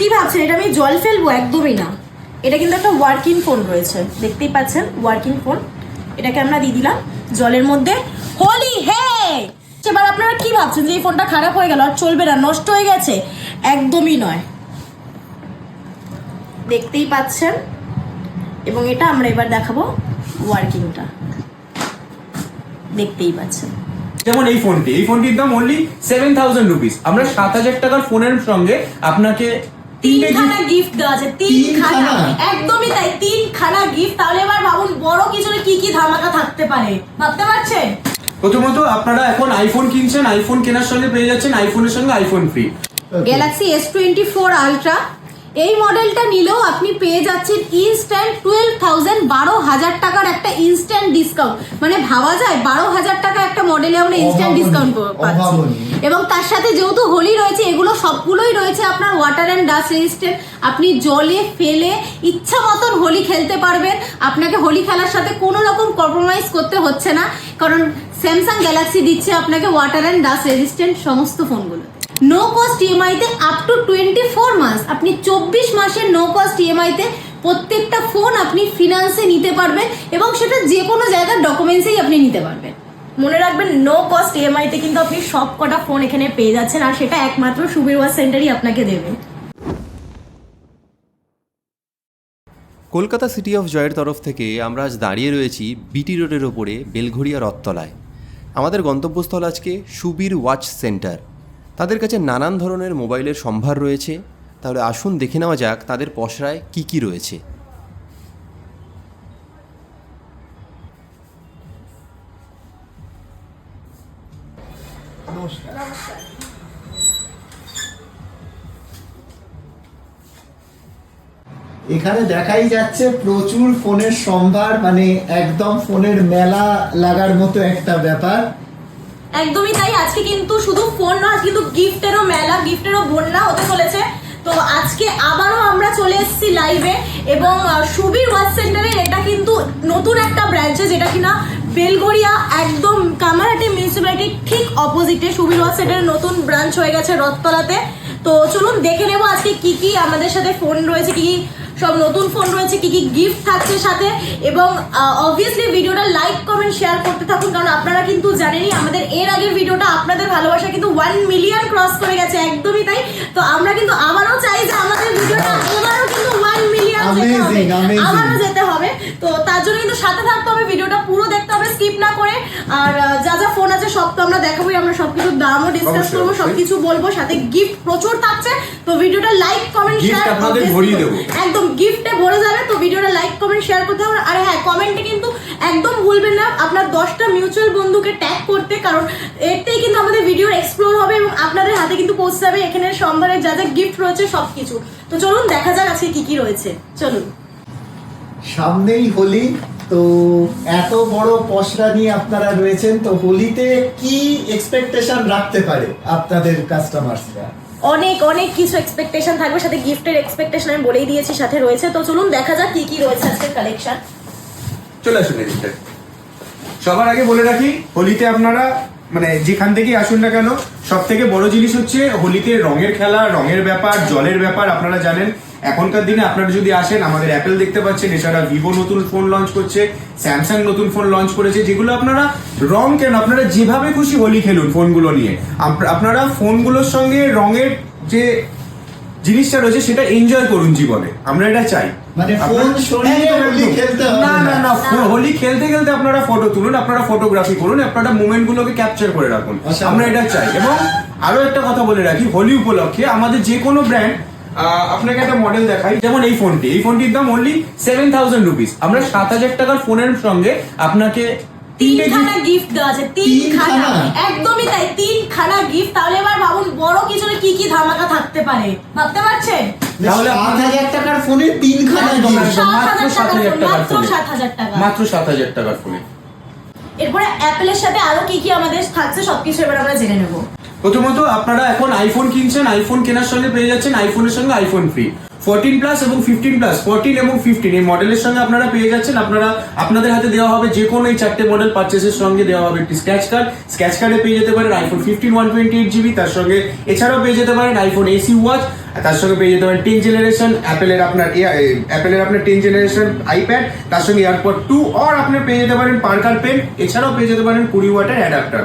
কি ভাবছেন? এটা আমি জল ফেলব একদমই না। এটা কিন্তু একটা ওয়ার্কিং ফোন রয়েছে। দেখতেই পাচ্ছেন ওয়ার্কিং ফোন এটাকে আমরা দিয়ে দিলাম জলের মধ্যে। হোলি হে এবার আপনারা কি ভাবছেন যে এই ফোনটা খারাপ হয়ে গেল? আর চলবে না, নষ্ট হয়ে গেছে? একদমই নয়। দেখতেই পাচ্ছেন? এবং এটা আমরা এবার দেখাবো ওয়ার্কিংটা দেখতেই পাচ্ছেন। যেমন এই ফোনটি এই ফোনটির দাম অনলি সেভেন থাউজেন্ড রুপিস আমরা সাত হাজার টাকার ফোনের সঙ্গে আপনাকে তিনখানা গিফট দেওয়া আছে তিনখানা? একদমই তাই তিনখানা গিফট তাহলে এবার ভাবুন বড় কিছু কি কি ধামাকা থাকতে পারে? ভাবতে পারছেন? প্রথমত আপনারা এখন আইফোন কিনছেন আইফোন কেনার সঙ্গে পেয়ে যাচ্ছেন আইফোনের সঙ্গে iPhone free Galaxy S twenty four Ultra এই মডেলটা নিলেও আপনি পেয়ে যাচ্ছেন ইনস্ট্যান্ট টুয়েলভ থাউজেন্ড বারো হাজার টাকার একটা ইনস্ট্যান্ট ডিসকাউন্ট মানে ভাবা যায় বারো হাজার টাকা একটা মডেলে আমরা ইনস্ট্যান্ট ডিসকাউন্ট পাচ্ছি। এবং তার সাথে যেহেতু হোলি রয়েছে এগুলো সবগুলোই রয়েছে আপনার ওয়াটার অ্যান্ড ডাস্ট রেজিস্ট্যান্ট আপনি জলে ফেলে ইচ্ছা মতন হোলি খেলতে পারবেন। আপনাকে হোলি খেলার সাথে কোনো রকম কম্প্রোমাইজ করতে হচ্ছে না। কারণ স্যামসাং গ্যালাক্সি দিচ্ছে আপনাকে ওয়াটার অ্যান্ড ডাস্ট রেজিস্ট্যান্ট সমস্ত ফোনগুলো নো কস্ট ইএমআইতে আপ টু টোয়েন্টি ফোর মাস আপনি চব্বিশ মাসের নো কস্ট ইএমআইতে প্রত্যেকটা ফোন আপনি ফিনান্সে নিতে পারবেন এবং সেটা যে কোনো জায়গার ডকুমেন্টসেই আপনি নিতে পারবেন। মনে রাখবেন নো কস্ট ইএমআইতে কিন্তু আপনি সব কটা ফোন এখানে পেয়ে যাচ্ছেন আর সেটা একমাত্র সুবীর ওয়াশ সেন্টারই আপনাকে দেবে। কলকাতা সিটি অফ জয়ের তরফ থেকে আমরা আজ দাঁড়িয়ে রয়েছি বিটি রোডের ওপরে বেলঘড়িয়া রথতলায়। আমাদের গন্তব্যস্থল আজকে সুবীর ওয়াচ সেন্টার। তাদের কাছে নানান ধরনের মোবাইলের সম্ভার রয়েছে। তাহলে আসুন দেখে নেওয়া যাক তাদের পসরায় কি কি রয়েছে। এখানে দেখাই যাচ্ছে প্রচুর ফোনের সম্ভার মানে একদম ফোনের মেলা লাগার মতো একটা ব্যাপার। একদমই তাই। আজকে কিন্তু শুধু ফোন নয়, আজকে কিন্তু গিফটেরও মেলা, গিফটেরও বন্যা হতে চলেছে। তো আজকে আবারও আমরা চলে এসেছি লাইভে এবং সুবীর ওয়াচ সেন্টারের এটা কিন্তু নতুন একটা ব্রাঞ্চে যেটা কিনা বেলগড়িয়া একদম কামারহাটি মিউনিসিপ্যালিটির ঠিক অপোজিটে সুবীর ওয়াচ সেন্টারের নতুন ব্রাঞ্চ হয়ে গেছে রথতলাতে। তো চলুন দেখে নেব আজকে কি কি আমাদের সাথে ফোন রয়েছে, কি কি সব নতুন ফোন রয়েছে কি কি গিফট থাকছে সাথে এবং অবভিয়াসলি ভিডিওটা লাইক কমেন্ট শেয়ার করতে থাকুন কারণ আপনারা কিন্তু জানেনই আমাদের এর আগের ভিডিওটা আপনাদের ভালোবাসা কিন্তু ওয়ান মিলিয়ন ক্রস করে গেছে একদমই তাই? তো আমরা কিন্তু আবারও চাই যে আমাদের ভিডিওটা এবারও কিন্তু ওয়ান মিলিয়ন. আবারও যেতে হবে। কিন্তু সাথে থাকতে হবে ভিডিওটা পুরো দেখতে হবে স্কিপ না করে। আর যা যা ফোন আছে সব তো আমরা দেখাবোই আমরা সবকিছুর দামও ডিসকাস করব। সবকিছু বলব সাথে গিফট প্রচুর থাকছে তো ভিডিওটা লাইক কমেন্ট শেয়ার। একদম গিফটে ভরে যাবে তো ভিডিওটা লাইক কমেন্ট শেয়ার করতে হবে। আর হ্যাঁ কমেন্টে কিন্তু একদম ভুলবেন না আপনার দশটা মিউচুয়াল বন্ধুকে ট্যাগ করতে কারণ এতেই কিন্তু আমাদের ভিডিওর এক্সপ্লোর হবে এবং আপনাদের হাতে কিন্তু পৌঁছে যাবে এখানে সম্ভারের যা যা গিফট রয়েছে সবকিছু। তো চলুন দেখা যাক আজকে কি কি রয়েছে। চলুন। সামনেই হোলি তো এত বড় পসরা নিয়ে আপনারা রয়েছেন তো হোলিতে কি এক্সপেকটেশন রাখতে পারে আপনাদের কাস্টমার্সরা অনেক অনেক কিছু এক্সপেকটেশন থাকবে সাথে গিফটের এক্সপেকটেশন আমি বলেই দিয়েছি সাথে রয়েছে। তো চলুন দেখা যাক কি কি রয়েছে আজকের কালেকশন চলে আসুন এদিকটা সবার আগে বলে রাখি হোলিতে আপনারা মানে যেখান থেকেই আসুন না কেন সব থেকে বড় জিনিস হচ্ছে হোলিতে রঙের খেলা রঙের ব্যাপার জলের ব্যাপার আপনারা জানেন। এখনকার দিনে আপনারা যদি আসেন আমাদের অ্যাপেল দেখতে পাচ্ছেন এছাড়া ভিভো নতুন ফোন লঞ্চ করছে স্যামসাং নতুন ফোন লঞ্চ করেছে যেগুলো আপনারা রং কেন? আপনারা যেভাবে খুশি হোলি খেলুন ফোনগুলো নিয়ে। আপ- আপনারা ফোনগুলোর সঙ্গে রঙের যে জিনিসটা রয়েছে সেটা এনজয় করুন জীবনে। আমরা এটা চাই। মানে না না না। হোলি খেলতে খেলতে আপনারা ফটো তুলুন আপনারা ফটোগ্রাফি করুন আপনারা মুভমেন্ট গুলোকে ক্যাপচার করে রাখুন। আচ্ছা। আমরা এটা চাই। এবং আরও একটা কথা বলে রাখি হোলি উপলক্ষে আমাদের যে কোনো ব্র্যান্ড আপনাকে একটা মডেল দেখাই। যেমন এই ফোনটি এই ফোনটির দাম অনলি সেভেন থাউজেন্ড রুপিস আমরা সাত হাজার টাকার ফোনের সঙ্গে আপনাকে তিনটে তিনখানা গিফট দেওয়া আছে তিনখানা। তিনখানা? একদমই তাই তিনখানা গিফট তাহলে এবার ভাবুন বড় কিছু কি কি ধামাকা থাকতে পারে? ভাবতে পারছেন? তাহলে সাত হাজার টাকার ফোনে তিনখানা মাত্র সাত হাজার টাকার টাকার ফোনে সাত হাজার মাত্র সাত হাজার টাকার ফোনে এরপরে অ্যাপেলের সাথে আরও কি কি আমাদের থাকছে সবকিছু এবার আমরা জেনে নেব। প্রথমত আপনারা এখন আইফোন কিনছেন আইফোন কেনার সঙ্গে পেয়ে যাচ্ছেন আইফোনের সঙ্গে আইফোন ফ্রি ফোরটিন প্লাস এবং ফিফটিন প্লাস ফোরটিন এবং ফিফটিন এই মডেলের সঙ্গে আপনারা পেয়ে যাচ্ছেন, আপনারা, আপনাদের হাতে দেওয়া হবে যে কোনো এই চারটে মডেল পারচেসের সঙ্গে দেওয়া হবে একটি স্ক্র্যাচ কার্ড স্ক্র্যাচ কার্ডে পেয়ে যেতে পারেন iPhone fifteen one twenty eight GB তার সঙ্গে এছাড়াও পেয়ে যেতে পারেন আইফোন এসি ওয়াচ তার সঙ্গে পেয়ে যেতে পারেন টেন জেনারেশন অ্যাপেলের আপনার অ্যাপেলের আপনার টেন জেনারেশন আইপ্যাড তার সঙ্গে এয়ারপড টু অর আপনার পেয়ে যেতে পারেন পার্কার পেন এছাড়াও পেয়ে যেতে পারেন কুড়ি ওয়াটের অ্যাডাপ্টার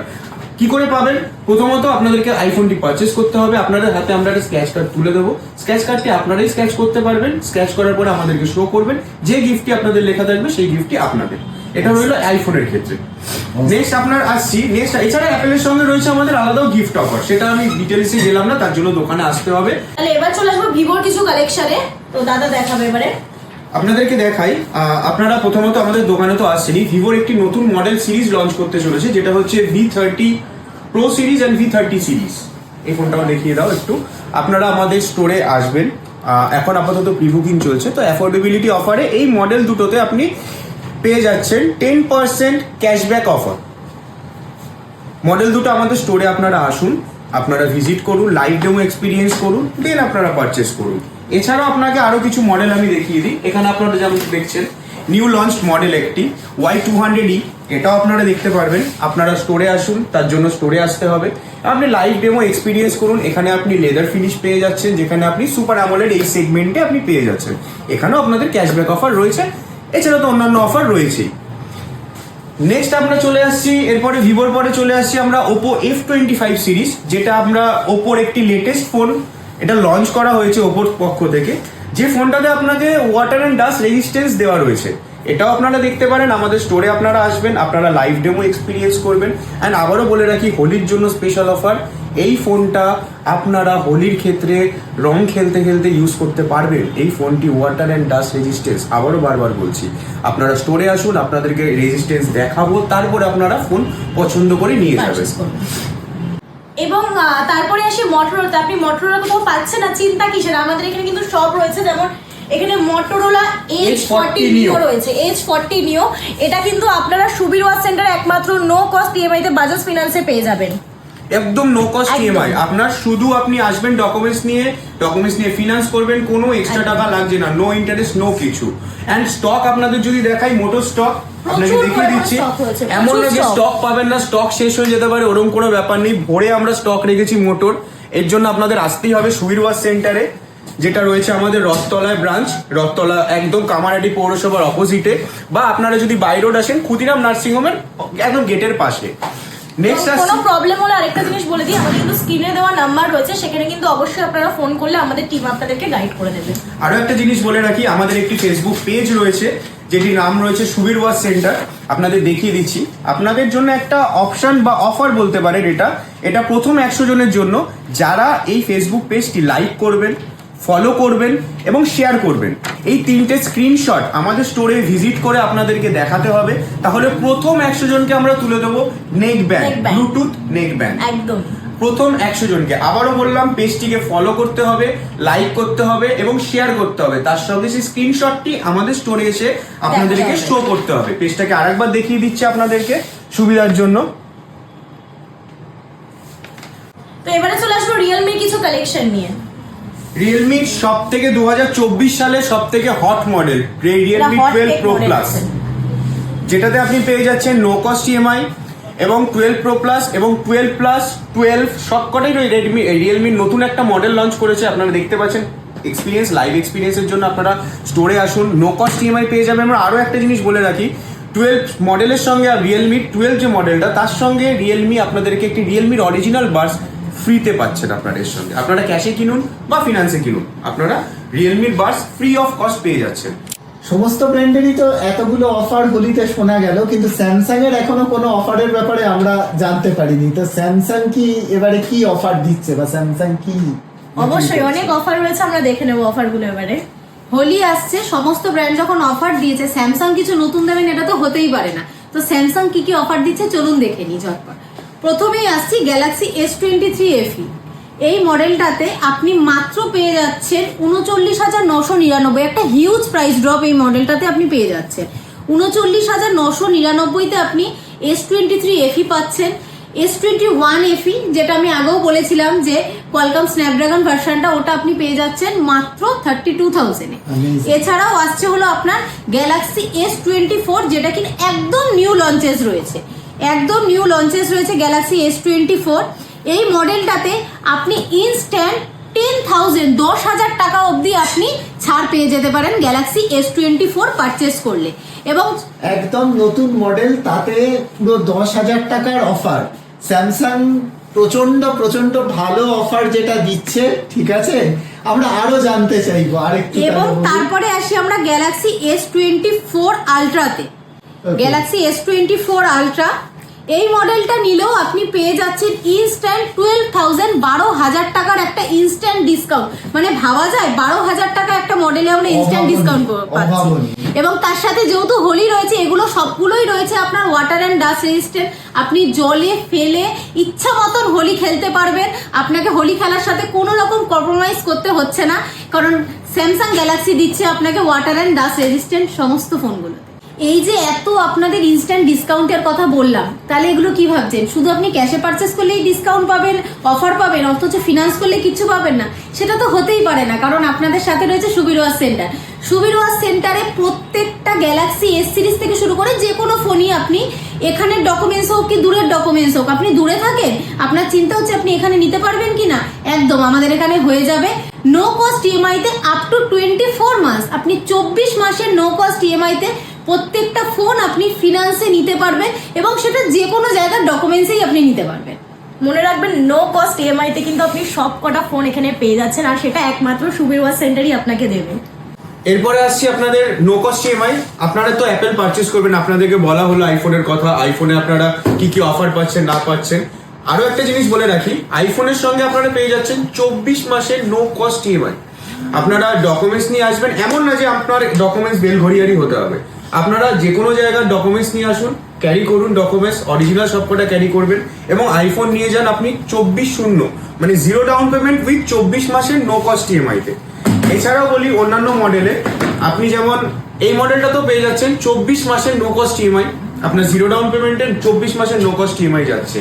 কি করে পাবেন? প্রথমত আপনাদেরকে আইফোনটি পারচেস করতে হবে। আপনাদের হাতে আমরা একটা স্ক্র্যাচ কার্ড তুলে দেবো। স্ক্যাচ কার্ডটি আপনারাই স্ক্যাচ করতে পারবেন। স্ক্র্যাচ করার পরে আমাদেরকে শো করবেন। যে গিফটটি আপনাদের লেখা থাকবে, সেই গিফটটি আপনাদের। এটা হলো আইফোনের ক্ষেত্রে। নেক্সট আপনার আসছি। নেক্সট এছাড়া অ্যাপেলের সঙ্গে রয়েছে আমাদের আলাদাও গিফট অফার সেটা আমি ডিটেলসে গেলাম না, তার জন্য দোকানে আসতে হবে। তাহলে এবার চলে আসব ভিভোর কিছু কালেকশনে তো দাদা দেখাবে এবারে। আপনাদেরকে দেখাই আপনারা প্রথমত আমাদের দোকানে তো আসছেনই ভিভোর একটি নতুন মডেল সিরিজ লঞ্চ করতে চলেছে, যেটা হচ্ছে V thirty pro series and V thirty series এই ফোনটাও দেখিয়ে দাও একটু। আপনারা আমাদের স্টোরে আসবেন এখন আপাতত প্রি বুকিং চলছে, তো অ্যাফোর্ডেবিলিটি অফারে এই মডেল দুটোতে আপনি পেয়ে যাচ্ছেন ten percent cashback offer model দুটো আমাদের স্টোরে আপনারা আসুন, আপনারা ভিজিট করুন লাইভ ডেমো এক্সপিরিয়েন্স করুন দেন আপনারা পারচেস করুন। এছাড়াও আপনাকে আরও কিছু মডেল আমি দেখিয়ে দিই। এখানে আপনারা যেমন দেখছেন নিউ লঞ্চ মডেল একটি ওয়াই টু হান্ড্রেড ই এটাও আপনারা দেখতে পারবেন। আপনারা স্টোরে আসুন, তার জন্য স্টোরে আসতে হবে। আপনি লাইভ ডেমো এক্সপিরিয়েন্স করুন। এখানে আপনি লেদার ফিনিশ পেয়ে যাচ্ছেন, যেখানে আপনি সুপার অ্যামোলেড এই সেগমেন্টে আপনি পেয়ে যাচ্ছেন। এখানেও আপনাদের ক্যাশব্যাক অফার রয়েছে। এছাড়া তো অন্যান্য অফার রয়েছেই। নেক্সট আমরা চলে আসছি, এরপরে ভিভোর পরে চলে আসছি আমরা Oppo F twenty five series যেটা আমরা ওপোর একটি লেটেস্ট ফোন এটা লঞ্চ করা হয়েছে ওপোর পক্ষ থেকে। যে ফোনটাতে আপনাকে ওয়াটার অ্যান্ড ডাস্ট রেজিস্ট্যান্স দেওয়া রয়েছে, এটাও আপনারা দেখতে পারেন, আমাদের স্টোরে আপনারা আসবেন, আপনারা লাইভ ডেমো এক্সপিরিয়েন্স করবেন। অ্যান্ড আবারও বলে রাখি, হোলির জন্য স্পেশাল অফার এই ফোনটা আপনারা হোলির ক্ষেত্রে রং খেলতে খেলতে ইউজ করতে পারবেন। এই ফোনটি ওয়াটার অ্যান্ড ডাস্ট রেজিস্ট্যান্স আবারও বারবার বলছি। আপনারা স্টোরে আসুন, আপনাদেরকে রেজিস্ট্যান্স দেখাবো, তারপরে আপনারা ফোন পছন্দ করে নিয়ে যাবেন। এবং তারপরে আসি মটোরোলাতে আপনি মটোরোলা কোথাও পাচ্ছেন না? চিন্তা কিসের? আমাদের এখানে কিন্তু সব রয়েছে। যেমন এখানে মটোরোলা এইচ ফর্টি নিও রয়েছে। এইচ ফর্টি নিও এটা কিন্তু আপনারা সুবীর ওয়াচ সেন্টার একমাত্র নো কস্ট ইএমআই তে বাজাজ ফিনান্সে পেয়ে যাবেন। একদম নো কস্ট। ইএমআই আপনার শুধু আপনি আসবেন ডকুমেন্টস নিয়ে ডকুমেন্টস নিয়ে ফিনান্স করবেন কোনো এক্সট্রা টাকা লাগছে না। নো ইন্টারেস্ট নো কিছু। এন্ড স্টক আপনাদের যদি দেখাই মোটর স্টক আপনাকে দেখিয়ে দিচ্ছি এমন না যে স্টক পাবেন না স্টক শেষ হয়ে যেতে পারে ওরকম কোনো ব্যাপার নেই। ভরে আমরা স্টক রেখেছি মোটর। এর জন্য আপনাদের আসতেই হবে ওয়াশ সেন্টারে যেটা রয়েছে আমাদের রথতলায় ব্রাঞ্চ রথতলা একদম কামারহাটি পৌরসভার অপোজিটে বা আপনারা যদি বাই রোড আসেন ক্ষুদিরাম নার্সিং হোমের একদম গেটের পাশে। নেক্সট কোনো প্রবলেম হলে আরেকটা জিনিস বলে দিই আমাদের কিন্তু স্ক্রিনে দেওয়া নাম্বার রয়েছে সেখানে কিন্তু অবশ্যই আপনারা ফোন করলে আমাদের টিম আপনাদেরকে গাইড করে দেবে। আরও একটা জিনিস বলে রাখি আমাদের একটি ফেসবুক পেজ রয়েছে যেটির নাম রয়েছে সুবীর ওয়াশ সেন্টার। আপনাদের দেখিয়ে দিচ্ছি। আপনাদের জন্য একটা অপশন বা অফার বলতে পারেন এটা। এটা প্রথম একশো জনের জন্য। যারা এই ফেসবুক পেজটি লাইক করবেন ফলো করবেন এবং শেয়ার করবেন এই তিনটে স্ক্রিনশট আমাদের স্টোরে ভিজিট করে আপনাদেরকে দেখাতে হবে। তাহলে প্রথম একশো জনকে আমরা তুলে দেবো neck band Bluetooth neck band একদম। প্রথম একশো জনকে। আবারও বললাম পেজটিকে ফলো করতে হবে লাইক করতে হবে এবং শেয়ার করতে হবে। তার সঙ্গে সেই স্ক্রিনশটটি আমাদের স্টোরে এসে আপনাদেরকে শো করতে হবে। পেজটাকে আরেকবার দেখিয়ে দিচ্ছি আপনাদেরকে সুবিধার জন্য। তো এবারে চলে আসব রিয়েলমির কিছু কালেকশন নিয়ে। রিয়েলমি সব থেকে দু হাজার চব্বিশ সালে সব থেকে hot model Realme twelve pro plus যেটাতে আপনি পেয়ে যাচ্ছেন নো কস্ট ইএমআই এবং টুয়েলভ প্রো প্লাস এবং টুয়েলভ প্লাস টুয়েলভ সবকটাই রেডমি রিয়েলমির নতুন একটা মডেল লঞ্চ করেছে, আপনারা দেখতে পাচ্ছেন। এক্সপিরিয়েন্স লাইভ এক্সপিরিয়েন্সের জন্য আপনারা স্টোরে আসুন। নো কস্ট ইএমআই পেয়ে যাবেন। আমরা আরও একটা জিনিস বলে রাখি। টুয়েলভ মডেলের সঙ্গে আর রিয়েলমি টুয়েলভ যে মডেলটা তার সঙ্গে রিয়েলমি আপনাদেরকে একটি রিয়েলমির অরিজিনাল বাস ফ্রিতে পাচ্ছেন আপনারা এর সঙ্গে। আপনারা ক্যাশে কিনুন বা ফিনান্সে কিনুন। আপনারা রিয়েলমির বাস ফ্রি অফ কস্ট পেয়ে যাচ্ছেন। সমস্ত ব্র্যান্ডেরই তো এতগুলো অফার হোলিতে শোনা গেল কিন্তু স্যামসাং এর এখনও কোনো অফারের ব্যাপারে আমরা জানতে পারিনি। তো স্যামসাং কি এবারে কি অফার দিচ্ছে বা স্যামসাং কি অবশ্যই অনেক অফার রয়েছে আমরা দেখে নেব অফারগুলো এবারে। হোলি আসছে সমস্ত ব্র্যান্ড যখন অফার দিয়েছে স্যামসাং কিছু নতুন দেবেন এটা তো হতেই পারে না। তো স্যামসাং কি কি অফার দিচ্ছে চলুন দেখে নিই ঝটপট। প্রথমেই আসছি Galaxy S twenty three FE এই মডেলটাতে আপনি মাত্র পেয়ে যাচ্ছেন উনচল্লিশ হাজার নশো নিরানব্বই। একটা হিউজ প্রাইস ড্রপ এই মডেলটাতে আপনি পেয়ে যাচ্ছেন। উনচল্লিশ হাজার নশো নিরানব্বইতে আপনি এস টোয়েন্টি থ্রি এফি পাচ্ছেন। এস টোয়েন্টি ওয়ান এফি যেটা আমি আগেও বলেছিলাম যে কোয়ালকম স্ন্যাপড্রাগন ভার্সনটা ওটা আপনি পেয়ে যাচ্ছেন মাত্র থার্টি টু থাউজেন্ডে এছাড়াও আসছে হলো আপনার গ্যালাক্সি এস টোয়েন্টি ফোর যেটা কিনা একদম নিউ লঞ্চেস রয়েছে। একদম নিউ লঞ্চেস রয়েছে গ্যালাক্সি এস টোয়েন্টি ফোর এই মডেলটাতে আপনি ইনস্ট্যান্ট টেন থাউজেন্ড দশ হাজার টাকা অবধি আপনি ছাড় পেয়ে যেতে পারেন Galaxy S twenty four purchase করলে। এবং একদম নতুন মডেল তাতে পুরো দশ হাজার টাকার অফার স্যামসাং প্রচণ্ড প্রচণ্ড ভালো অফার যেটা দিচ্ছে ঠিক আছে? আমরা আরও জানতে চাইব আরেকটু এবং তারপরে আসি আমরা Galaxy S twenty four আলট্রাতে Galaxy S twenty four Ultra এই মডেলটা নিলেও আপনি পেয়ে যাচ্ছেন ইনস্ট্যান্ট টুয়েলভ থাউজেন্ড বারো হাজার টাকার একটা ইনস্ট্যান্ট ডিসকাউন্ট মানে ভাবা যায় বারো হাজার টাকা একটা মডেলে আমরা ইনস্ট্যান্ট ডিসকাউন্ট পাচ্ছি। এবং তার সাথে যেহেতু হোলি রয়েছে এগুলো সবগুলোই রয়েছে আপনার ওয়াটার অ্যান্ড ডাস্ট রেজিস্ট্যান্ট আপনি জলে ফেলে ইচ্ছা মতন হোলি খেলতে পারবেন। আপনাকে হোলি খেলার সাথে কোনো রকম কম্প্রোমাইজ করতে হচ্ছে না। কারণ স্যামসাং গ্যালাক্সি দিচ্ছে আপনাকে ওয়াটার অ্যান্ড ডাস্ট রেজিস্ট্যান্ট সমস্ত ফোনগুলো এই যে এত আপনাদের ইনস্ট্যান্ট ডিসকাউন্টের কথা বললাম, তাহলে এগুলো কি ভাবছেন? শুধু আপনি ক্যাশে পারচেস করলেই ডিসকাউন্ট পাবেন অফার পাবেন, অথচ ফিনান্স করলে কিচ্ছু পাবেন না। সেটা তো হতেই পারে না, কারণ আপনাদের সাথে রয়েছে সুবির সেন্টার সুবির ওয়াশ সেন্টারে প্রত্যেকটা গ্যালাক্সি এস সিরিজ থেকে শুরু করে যে কোনো ফোনই আপনি এখানের ডকুমেন্টস হোক কি দূরের ডকুমেন্টস হোক, আপনি দূরে থাকেন, আপনার চিন্তা হচ্ছে আপনি এখানে নিতে পারবেন কি না? একদম, আমাদের এখানে হয়ে যাবে। নো কস্ট ইএমআইতে আপ টু টোয়েন্টি ফোর মাস আপনি চব্বিশ মাসের নো কস্ট ইএমআইতে প্রত্যেকটা ফোন আপনি ফিনান্সে নিতে পারবেন এবং সেটা যে কোনো জায়গার ডকুমেন্টসেই আপনি নিতে পারবেন। মনে রাখবেন নো কস্ট ইএমআই তে কিন্তু আপনি সব কটা ফোন এখানে পেয়ে যাচ্ছেন আর সেটা একমাত্র সুবীর সেন্টারই আপনাকে দেবে। এরপরে আসছি আপনাদের নো কস্ট ইএমআই আপনারা তো অ্যাপেল পারচেস করবেন আপনাদেরকে বলা হলো আইফোনের কথা আইফোনে আপনারা কি কি অফার পাচ্ছেন না পাচ্ছেন। আরও একটা জিনিস বলে রাখি আইফোনের সঙ্গে আপনারা পেয়ে যাচ্ছেন চব্বিশ মাসের নো কস্ট ইএমআই আপনারা ডকুমেন্টস নিয়ে আসবেন এমন না যে আপনার ডকুমেন্টস বেল ঘড়িয়ারি হতে হবে। আপনারা যে কোনো জায়গার ডকুমেন্টস নিয়ে আসুন ক্যারি করুন ডকুমেন্টস অরিজিনাল সবকটা ক্যারি করবেন, এবং আইফোন নিয়ে যান আপনি চব্বিশ শূন্য মানে জিরো ডাউন পেমেন্ট উইথ চব্বিশ মাসের নো কস্ট ইএমআইতে এছাড়াও বলি অন্যান্য মডেলে আপনি যেমন, এই মডেলটা তো পেয়ে যাচ্ছেন চব্বিশ মাসের নো কস্ট ইএমআই আপনার জিরো ডাউন পেমেন্টের চব্বিশ মাসের নো কস্ট ইএমআই যাচ্ছে।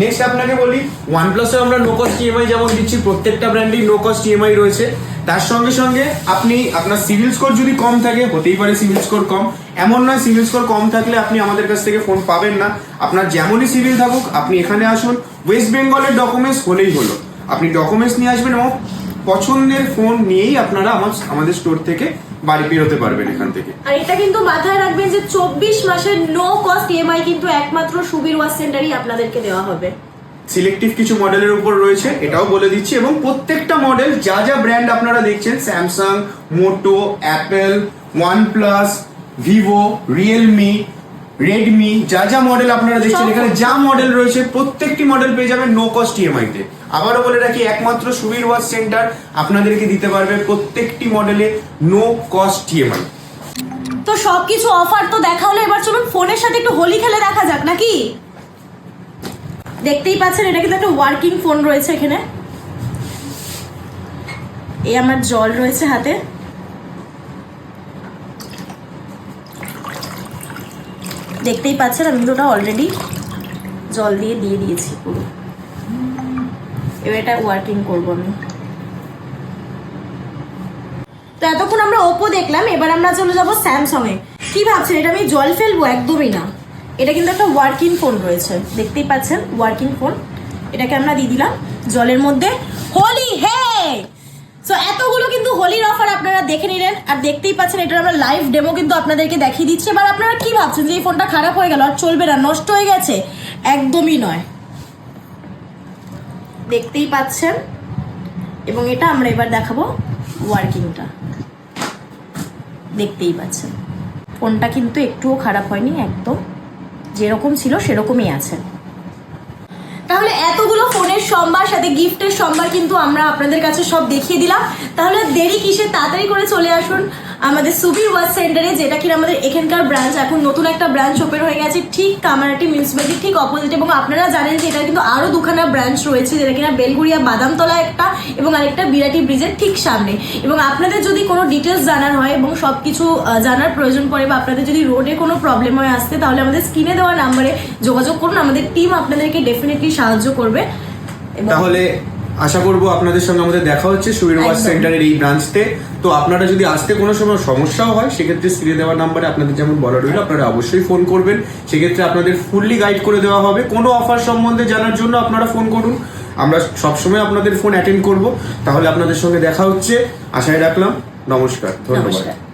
নেক্সট আপনাকে বলি ওয়ান প্লাসে আমরা নো কস্ট ইএমআই যেমন দিচ্ছি, প্রত্যেকটা ব্র্যান্ডেই নো কস্ট ইএমআই রয়েছে। তার সঙ্গে সঙ্গে আপনি আপনার সিভিল স্কোর যদি কম থাকে, হতেই পারে সিভিল স্কোর কম। এমন নয় সিভিল স্কোর কম থাকলে আপনি আমাদের কাছ থেকে ফোন পাবেন না। আপনার যেমনই সিভিল থাকুক, আপনি এখানে আসুন। ওয়েস্ট বেঙ্গলের ডকুমেন্টস হলেই হলো। আপনি ডকুমেন্টস নিয়ে আসবেন এবং পছন্দের ফোন নিয়েই আপনারা আমার আমাদের স্টোর থেকে বাড়ি বেরোতে পারবেন এখান থেকে। আর এটা কিন্তু মাথায় রাখবেন যে চব্বিশ মাসের নো কস্ট ইএমআই কিন্তু একমাত্র সুবীর ওয়াশ সেন্টারই আপনাদেরকে দেওয়া হবে। সিলেক্টিভ কিছু মডেলের উপর রয়েছে এটাও বলে দিচ্ছি। এবং প্রত্যেকটা মডেল যা যা ব্র্যান্ড আপনারা দেখছেন Samsung Moto Apple OnePlus Vivo Realme Redmi যা যা মডেল আপনারা দেখছেন এখানে যা মডেল রয়েছে প্রত্যেকটি মডেল পেয়ে যাবেন নো কস্ট ইএমআই তে। আবারও বলে রাখি একমাত্র সুবীর ওয়াচ সেন্টার আপনাদেরকে দিতে পারবে প্রত্যেকটি মডেলে নো কস্ট ইএমআই তো সবকিছু অফার তো দেখা হলো এবার চলুন ফোনের সাথে একটু হোলি খেলে দেখা যাক নাকি? দেখতেই পাচ্ছেন এটা কিন্তু একটা ওয়ার্কিং ফোন রয়েছে এখানে। এই আমার জল রয়েছে হাতে। দেখতেই পাচ্ছেন, আমি কিন্তু ওটা অলরেডি জল দিয়ে দিয়ে দিয়েছি পুরো। এবার এটা ওয়ার্কিং করব আমি। তো এতক্ষণ আমরা ওপো দেখলাম, এবার আমরা চলে যাব স্যামসং এ। কি ভাবছেন, এটা আমি জল ফেলব? একদমই না। এটা কিন্তু একটা ওয়ার্কিং ফোন রয়েছে। দেখতেই পাচ্ছেন ওয়ার্কিং ফোন এটাকে আমরা দিয়ে দিলাম। জলের মধ্যে। হোলি হে সো এতগুলো কিন্তু হোলির অফার আপনারা দেখে নিলেন আর দেখতেই পাচ্ছেন এটার আমরা লাইভ ডেমো কিন্তু আপনাদেরকে দেখিয়ে দিচ্ছি। এবার আপনারা কি ভাবছেন যে এই ফোনটা খারাপ হয়ে গেল আর চলবে না? নষ্ট হয়ে গেছে? একদমই নয়। দেখতেই পাচ্ছেন? এবং এটা আমরা এবার দেখাবো ওয়ার্কিংটা দেখতেই পাচ্ছেন? ফোনটা কিন্তু একটুও খারাপ হয়নি, একদম। যেরকম ছিল সেরকমই আছে। তাহলে এতগুলো ফোনের সম্ভার, সাথে গিফটের সম্ভার কিন্তু আমরা আপনাদের কাছে সব দেখিয়ে দিলাম। তাহলে দেরি কিসে? তাড়াতাড়ি করে চলে আসুন। আমাদের সুবির ওয়াচ সেন্টারে, যেটা কিনা আমাদের এখানকার ব্রাঞ্চ, এখন নতুন একটা ব্রাঞ্চ ওপেন হয়ে গেছে, ঠিক কামারাটি মিউনিসিপ্যালিটির ঠিক অপোজিট এবং আপনারা জানেন যে এটা কিন্তু আরও দুখানা ব্রাঞ্চ রয়েছে, যেটা কিনা বেলগুড়িয়া বাদামতলা একটা এবং আরেকটা বিরাটি ব্রিজের ঠিক সামনে। এবং আপনাদের যদি কোনো ডিটেলস জানার হয় এবং সব কিছু জানার প্রয়োজন পড়ে বা আপনাদের যদি রোডে কোনো প্রবলেম হয় আসতে, তাহলে আমাদের স্ক্রিনে দেওয়া নাম্বারে যোগাযোগ করুন। আমাদের টিম আপনাদেরকে ডেফিনেটলি সাহায্য করবে। তাহলে আশা করব আপনাদের সঙ্গে আমাদের দেখা হচ্ছে সুবীর ওয়াচ সেন্টারের এই ব্রাঞ্চতে। তো আপনারা যদি আসতে কোনো সময় সমস্যাও হয় সেক্ষেত্রে স্ক্রিনে দেওয়ার নাম্বারে আপনাদের যেমন বলা রইল আপনারা অবশ্যই ফোন করবেন। সেক্ষেত্রে আপনাদের ফুললি গাইড করে দেওয়া হবে। কোনো অফার সম্বন্ধে জানার জন্য আপনারা ফোন করুন। আমরা সবসময় আপনাদের ফোন অ্যাটেন্ড করব। তাহলে আপনাদের সঙ্গে দেখা হচ্ছে। আশায় রাখলাম। নমস্কার। ধন্যবাদ।